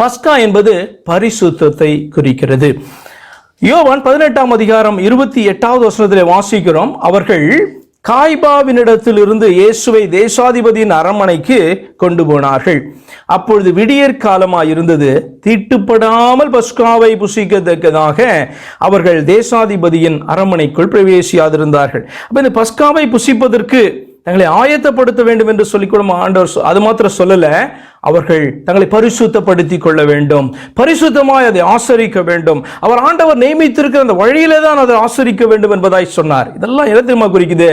பஸ்கா என்பது பரிசுத்தத்தை குறிக்கிறது. யோவான் பதினெட்டாம் அதிகாரம் இருபத்தி எட்டாவது வசனத்தில் வாசிக்கிறோம். அவர்கள் காய்பாவினிடத்திலிருந்து இயேசுவை தேசாதிபதியின் அரண்மனைக்கு கொண்டு போனார்கள். அப்பொழுது விடியற் காலமாக இருந்தது தீட்டுப்படாமல் பஸ்காவை புசிக்கத்தக்கதாக அவர்கள் தேசாதிபதியின் அரண்மனைக்குள் பிரவேசியாதிருந்தார்கள். அப்ப இந்த பஸ்காவை புசிப்பதற்கு தங்களை ஆயத்தப்படுத்த வேண்டும் என்று சொல்லிக்கூட ஆண்டவர் அது மாத்திரம் சொல்லலை. அவர்கள் தங்களை பரிசுத்தப்படுத்திக் கொள்ள வேண்டும். பரிசுத்தமாய் அதை ஆசரிக்க வேண்டும். அவர் ஆண்டவர் நியமித்திருக்கிற அந்த வழியிலே தான் அதை ஆசரிக்க வேண்டும் என்பதாய் சொன்னார். இதெல்லாம் எதை தெரியுமா குறிக்குது?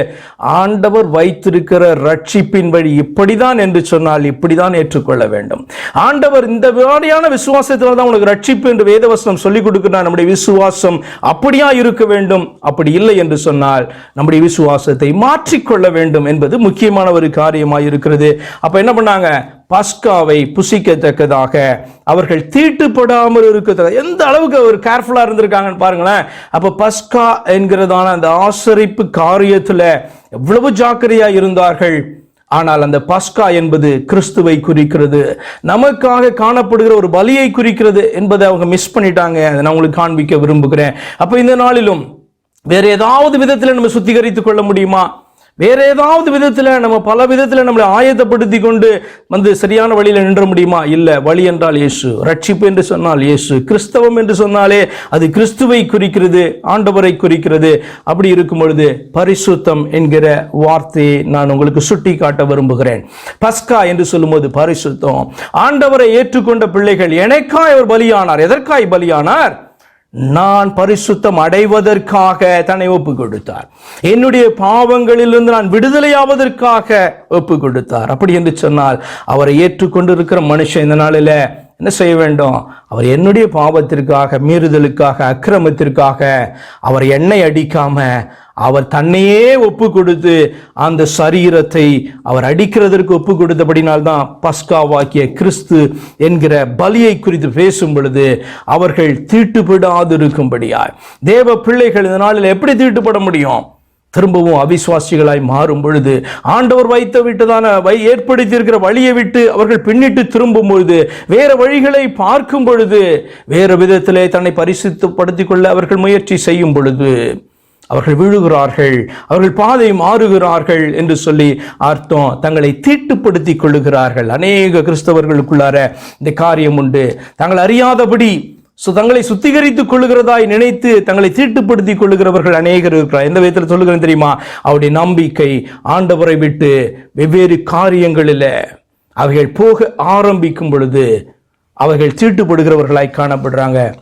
ஆண்டவர் வைத்திருக்கிற ரட்சிப்பின் வழி இப்படிதான் என்று சொன்னால் இப்படிதான் ஏற்றுக்கொள்ள வேண்டும். ஆண்டவர் இந்த மாதிரியான விசுவாசத்தில் தான் உனக்கு ரட்சிப்பு என்று வேதவசனம் சொல்லிக் கொடுக்கிறார். நம்முடைய விசுவாசம் அப்படியா இருக்க வேண்டும். அப்படி இல்லை என்று சொன்னால் நம்முடைய விசுவாசத்தை மாற்றிக்கொள்ள வேண்டும் என்பது முக்கியமான ஒரு காரியமாக இருக்கிறது. அப்ப என்ன பண்ணாங்க? பஸ்காவை புசிக்கத்தக்கதாக அவர்கள் தீட்டுப்படாமல் இருக்கத்தக்க எந்த அளவுக்கு அவர் கேர்ஃபுல்லாக இருந்திருக்காங்கன்னு பாருங்களேன். அப்போ பஸ்கா என்கிறதான அந்த ஆசரிப்பு காரியத்தில் எவ்வளவு ஜாக்கிரதையாக இருந்தார்கள். ஆனால் அந்த பஸ்கா என்பது கிறிஸ்துவை குறிக்கிறது. நமக்காக காணப்படுகிற ஒரு பலியை குறிக்கிறது என்பதை அவங்க மிஸ் பண்ணிட்டாங்க. அதை நான் உங்களுக்கு காண்பிக்க விரும்புகிறேன். அப்போ இந்த நாளிலும் வேறு ஏதாவது விதத்தில் நம்ம சுத்திகரித்துக் கொள்ள முடியுமா? வேற ஏதாவது விதத்தில் நம்ம பல விதத்தில் நம்மளை ஆயத்தப்படுத்தி கொண்டு வந்து சரியான வழியில் நின்ற முடியுமா? இல்லை. வழி என்றால் இயேசு. ரட்சிப்பு என்று சொன்னால் இயேசு. கிறிஸ்தவம் என்று சொன்னாலே அது கிறிஸ்துவை குறிக்கிறது ஆண்டவரை குறிக்கிறது. அப்படி இருக்கும் பொழுது பரிசுத்தம் என்கிற வார்த்தையை நான் உங்களுக்கு சுட்டி காட்ட விரும்புகிறேன். பஸ்கா என்று சொல்லும்போது பரிசுத்தம். ஆண்டவரை ஏற்றுக்கொண்ட பிள்ளைகள் எனக்காய் அவர் பலியானார். எதற்காய் பலியானார்? நான் பரிசுத்தம் அடைவதற்காக தன்னை ஒப்பு கொடுத்தார் என்னுடைய பாவங்களிலிருந்து நான் விடுதலையாவதற்காக ஒப்பு கொடுத்தார் அப்படி என்று சொன்னால் அவரை ஏற்றுக்கொண்டிருக்கிற மனுஷன் இந்த நாளில் என்ன செய்ய வேண்டும்? அவர் என்னுடைய பாவத்திற்காக மீறுதலுக்காக அக்கிரமத்திற்காக அவர் எண்ணெய் அடிக்காம அவர் தன்னையே ஒப்பு கொடுத்து அந்த சரீரத்தை அவர் அடிக்கிறதற்கு ஒப்பு கொடுத்தபடினால்தான் பஸ்காவாக்கிய கிறிஸ்து என்கிற பலியை குறித்து பேசும் பொழுது அவர்கள் தீட்டுப்படாதிருக்கும்படியாய். தேவ பிள்ளைகள் இந்த நாளில் எப்படி தீட்டுப்பட முடியும்? திரும்பவும் அவிசுவாசிகளாய் மாறும் பொழுது ஆண்டவர் வைத்து விட்டுதான வை ஏற்படுத்தி இருக்கிற வழியை விட்டு அவர்கள் பின்னிட்டு திரும்பும் பொழுது வேறு வழிகளை பார்க்கும் பொழுது வேறு விதத்திலே தன்னை பரிசுத்தப்படுத்திக் கொள்ள அவர்கள் முயற்சி செய்யும் பொழுது அவர்கள் விழுகிறார்கள் அவர்கள் பாதை மாறுகிறார்கள் என்று சொல்லி அர்த்தம் தங்களை தீட்டுப்படுத்திக் கொள்ளுகிறார்கள். அநேக கிறிஸ்தவர்களுக்குள்ளார இந்த காரியம் உண்டு. தங்கள் அறியாதபடி சு- தங்களை சுத்திகரித்துக் கொள்ளுகிறதாய் நினைத்து தங்களை தீட்டுப்படுத்திக் கொள்ளுகிறவர்கள் அநேகர் இருக்கிறார். எந்த விதத்தில் சொல்லுகிறேன் தெரியுமா? அவருடைய நம்பிக்கை ஆண்டவரை விட்டு வெவ்வேறு காரியங்களில் அவைகள் போக ஆரம்பிக்கும் பொழுது அவர்கள் தீட்டுப்படுகிறவர்களாய் காணப்படுறாங்க.